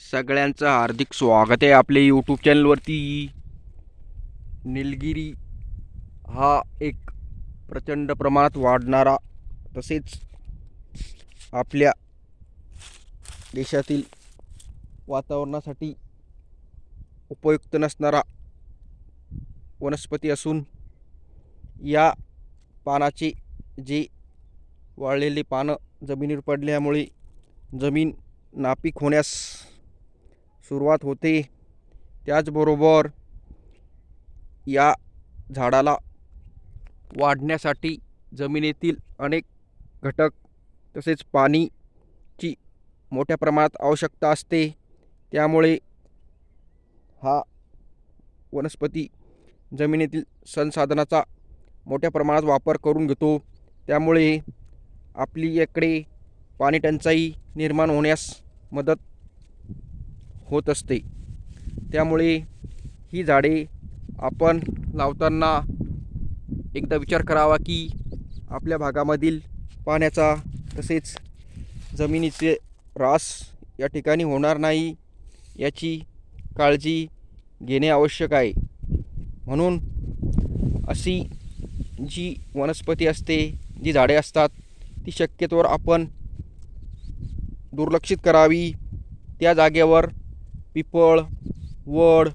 सगळ्यांचं हार्दिक स्वागत आहे आपल्या यूट्यूब चॅनलवरती निलगिरी हा एक प्रचंड प्रमाणात वाढणारा तसेच आपल्या देशातील वातावरणासाठी उपयुक्त नसणारा वनस्पती असून या पानाचे जे वाळलेले पानं जमिनीवर पडल्यामुळे जमीन नापीक होण्यास सुरुवात होते. त्याचबरोबर या झाडाला वाढण्यासाठी जमिनीतील अनेक घटक तसेच पाणीची मोठ्या प्रमाणात आवश्यकता असते. त्यामुळे हा वनस्पती जमिनीतील संसाधनाचा मोठ्या प्रमाणात वापर करून घेतो. त्यामुळे आपली इकडे पाणी टंचाई निर्माण होण्यास मदत होत असते. त्यामुळे ही झाडे आपण लावताना एकदा विचार करावा की आपल्या भागामधील पाण्याचा तसेच जमिनीचे ऱ्हास या ठिकाणी होणार नाही याची काळजी घेणे आवश्यक आहे. म्हणून अशी जी वनस्पती असते जी झाडे असतात ती शक्यतोवर आपण दुर्लक्षित करावी. त्या जागेवर पिपळ वड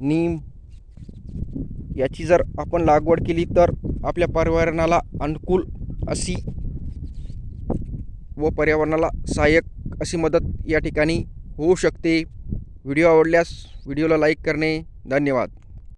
नीम याची जर आपण लागवड केली तर आपल्या पर्यावरणाला अनुकूल अशी व पर्यावरणाला सहाय्यक अशी मदत या ठिकाणी होऊ शकते. व्हिडिओ आवडल्यास व्हिडिओला लाईक करणे. धन्यवाद.